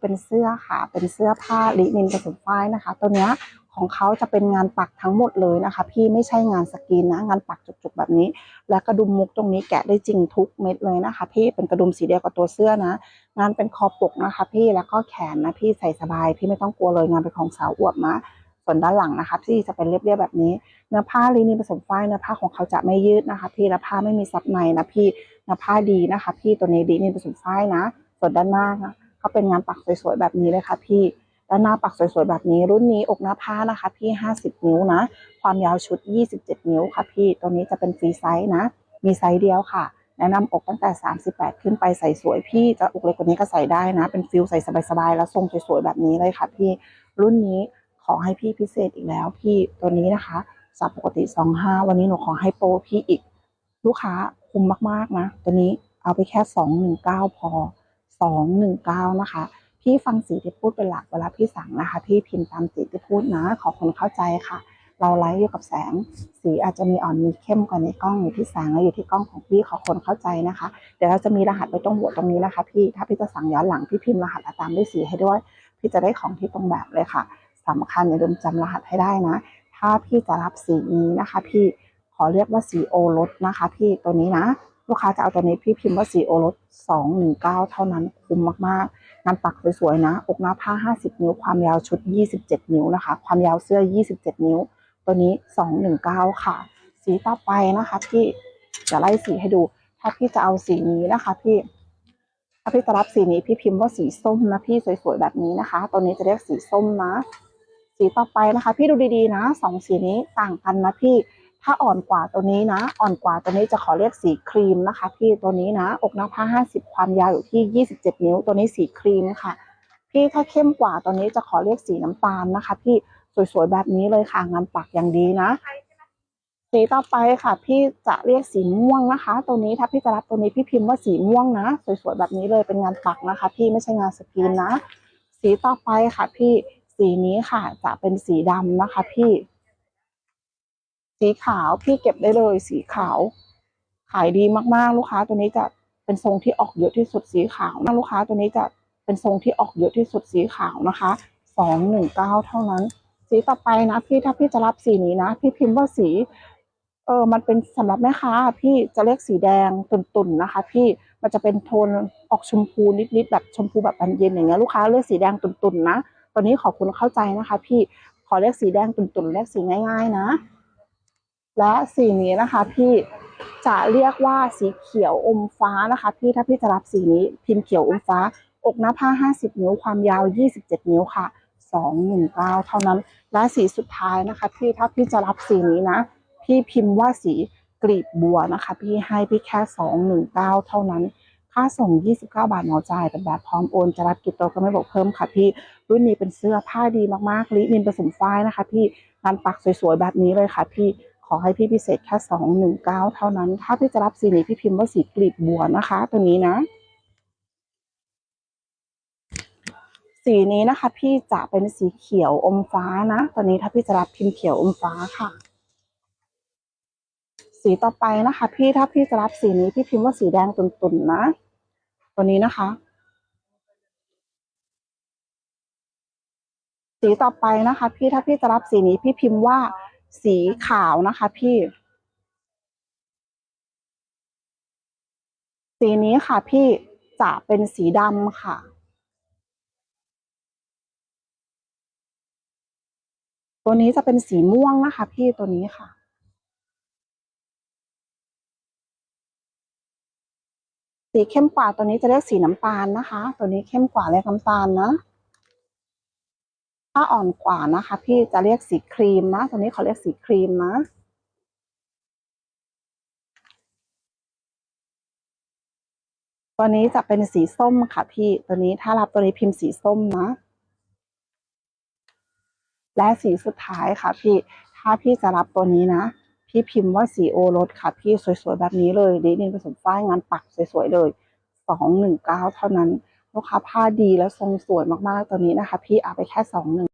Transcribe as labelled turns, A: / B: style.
A: เป็นเสื้อค่ะ เป็นเสื้อผ้าลินินผสมฝ้ายนะคะ ตัวเนี้ยของเขาจะเป็นงานปักทั้งหมดเลยนะคะ พี่ไม่ใช่งานสกรีนนะ งานปักจุกๆแบบนี้ และกระดุมมุกตรงนี้แกะได้จริงทุกเม็ดเลยนะคะ พี่เป็นกระดุมสีเดียวกับตัวเสื้อนะ งานเป็นคอปกนะคะ พี่แล้วก็แขนนะพี่ใส่สบาย พี่ไม่ต้องกลัวเลยงานเป็นของสาวอวบนะส่วนด้านหลังนะคะที่จะเป็นเรียบๆแบบนี้เนื้อผ้าลินินผสมฝ้ายเนื้อผ้าของเขาจะไม่ยืดนะคะ พี่และผ้าไม่มีซับในนะพี่เนื้อผ้าดีนะคะ พี่ตัวนี้ลินินผสมฝ้ายนะ ส่วนด้านหน้านะ เขาเป็นงานปักสวยๆแบบนี้เลยค่ะพี่ด้านหน้าปักสวยๆแบบนี้รุ่นนี้อกหน้าผ้านะคะ พี่ 50 นิ้วนะ ความยาวชุด 27 นิ้วค่ะพี่ตัวนี้จะเป็นฟรีไซส์นะ มีไซส์เดียวค่ะ แนะนำอกตั้งแต่ 38 ขึ้นไปใส่สวยพี่จะอกเล็กกว่านี้ก็ใส่ได้นะ เป็นฟิลใส่สบายๆ แล้วทรงสวยๆแบบนี้เลยค่ะพี่รุ่นนี้ขอให้พี่พิเศษอีกแล้วพี่ตัวนี้นะคะจากปกติ 25 วันนี้หนูขอให้โปรพี่อีก ลูกค้าคุ้มมากๆนะ ตัวนี้เอาไปแค่ 219 พอ 219 นะคะพี่ฟังสีที่พูดเป็นหลักเวลาพี่สั่งนะคะ พี่พิมพ์ตามสีที่พูดนะ ขอคนเข้าใจค่ะ เราไลฟ์อยู่กับแสง สีอาจจะมีอ่อนมีเข้มกว่าในกล้องอยู่ที่แสงและอยู่ที่กล้องของพี่ขอคนเข้าใจนะคะ เดี๋ยวเราจะมีรหัสไว้ตรงหัวตรงนี้นะคะ พี่ถ้าพี่จะสั่งย้อนหลังพี่พิมพ์รหัสและตามด้วยสีให้ด้วย พี่จะได้ของที่ตรงแบบเลยค่ะสำคัญอย่าลืมจำรหัสให้ได้นะ ถ้าพี่จะรับสีนี้นะคะ พี่ขอเรียกว่าสีโอรสนะคะ พี่ตัวนี้นะ ลูกค้าจะเอาตัวนี้พี่พิมพ์ว่าสีโอรส219เก้าเท่านั้นคุ้มมากๆงานปักสวยๆนะ อกหน้าผ้า50นิ้ว ความยาวชุด27นิ้วนะคะ ความยาวเสื้อ27นิ้ว ตัวนี้219ค่ะ สีต่อไปนะคะ พี่จะไล่สีให้ดู ถ้าพี่จะเอาสีนี้นะคะ พี่ ถ้าพี่จะรับสีนี้พี่พิมพ์ว่าสีส้มนะพี่สวยๆแบบนี้นะคะ ตัวนี้จะเรียกสีส้มนะ สีต่อไปนะคะ พี่ดูดีๆนะสองสีนี้ต่างกันนะพี่ ถ้าอ่อนกว่าตัวนี้นะ อ่อนกว่าตัวนี้จะขอเรียกสีครีมนะคะ พี่ตัวนี้นะ อกหน้าผ้า50ความยาวอยู่ที่27นิ้ว ตัวนี้สีครีมค่ะ พี่ถ้าเข้มกว่าตัวนี้จะขอเรียกสีน้ำตาลนะคะ พี่สวยๆแบบนี้เลยค่ะงานปักอย่างดีนะสีต่อไปค่ะ พี่จะเรียกสีม่วงนะคะ ตัวนี้ถ้าพี่จะรับตัวนี้พี่พิมพ์ว่าสีม่วงนะ สวยๆแบบนี้เลยเป็นงานปักนะคะ พี่ไม่ใช่งานสกรีนนะ สีต่อไปค่ะ พี่สีนี้ค่ะ จะเป็นสีดำนะคะ พี่ สีขาวพี่เก็บได้เลย สีขาว ขายดีมากๆลูกค้าตัวนี้จะเป็นทรงที่ออกเยอะที่สุดสีขาวนะลูกค้าตัวนี้จะเป็นทรงที่ออกเยอะที่สุดสีขาวนะคะสองหนึ่งเก้าเท่านั้น สีต่อไปนะพี่ถ้าพี่จะรับสีนี้นะ พี่พิมพ์ว่าสีเออมันเป็นสำหรับแม่ค้าพี่จะเรียกสีแดงตุ่นๆนะคะ พี่มันจะเป็นโทนออกชมพูนิดๆแบบชมพูแบบบานเย็นอย่างเงี้ยลูกค้าเลือกสีแดงตุ่นๆนะตอนนี้ขอคุณเข้าใจนะคะ พี่ขอเรียกสีแดงตุ่นๆเรียกสีง่าย ๆ นะ และสีนี้นะคะพี่จะเรียกว่าสีเขียวอมฟ้านะคะ พี่ถ้าพี่จะรับสีนี้พิมพ์เขียวอมฟ้า อกหน้าผ้า 50 นิ้วความยาว 27 นิ้วค่ะ 219 เท่านั้น และสีสุดท้ายนะคะ พี่ถ้าพี่จะรับสีนี้นะ พี่พิมพ์ว่าสีกลีบบัวนะคะ พี่ให้พี่แค่ 219 เท่านั้น ค่าส่ง 29 บาทเหมาจ่ายเป็นแบบพร้อมโอนจะรับกี่ตัวก็ไม่บอกเพิ่มค่ะพี่รุ่นนี้เป็นเสื้อผ้าดีมากๆลินินผสมฝ้ายนะคะ พี่งานปักสวยๆแบบนี้เลยค่ะพี่ ขอให้พี่พิเศษแค่219เท่านั้น ถ้าพี่จะรับสีนี้พี่พิมพ์ว่าสีกลีบบัวนะคะ ตัวนี้นะ สีนี้นะคะ พี่จะเป็นสีเขียวอมฟ้านะตอนนี้ถ้าพี่จะรับพิมพ์เขียวอมฟ้าค่ะ สีต่อไปนะคะ พี่ถ้าพี่จะรับสีนี้พี่พิมพ์ว่าสีแดงตุ่นๆนะ ตัวนี้นะคะสีต่อไปนะคะ พี่ถ้าพี่จะรับสีนี้พี่พิมพ์ว่า สีขาวนะคะ พี่ สีนี้ค่ะ พี่จะเป็นสีดำค่ะ ตัวนี้จะเป็นสีม่วงนะคะ พี่ตัวนี้ค่ะสีเข้มกว่าตัวนี้จะเรียกสีน้ำตาลนะคะ ตัวนี้เข้มกว่าเรียกน้ำตาลนะ ถ้าอ่อนกว่านะคะ พี่จะเรียกสีครีมนะตัวนี้เขาเรียกสีครีมนะตัวนี้จะเป็นสีส้มค่ะพี่ตัวนี้ถ้ารับตัวนี้พิมพ์สีส้มนะ และสีสุดท้ายค่ะพี่ถ้าพี่จะรับตัวนี้นะ พี่พิมพ์ว่าสีโอรสค่ะพี่สวยๆแบบนี้เลยดินินผสมฝ้ายงานปักสวยๆเลยสองหนึ่งเก้าเท่านั้น ลูกค้าผ้าดีและทรงสวยมากๆตัวนี้นะคะ พี่เอาไปแค่สองหนึ่ง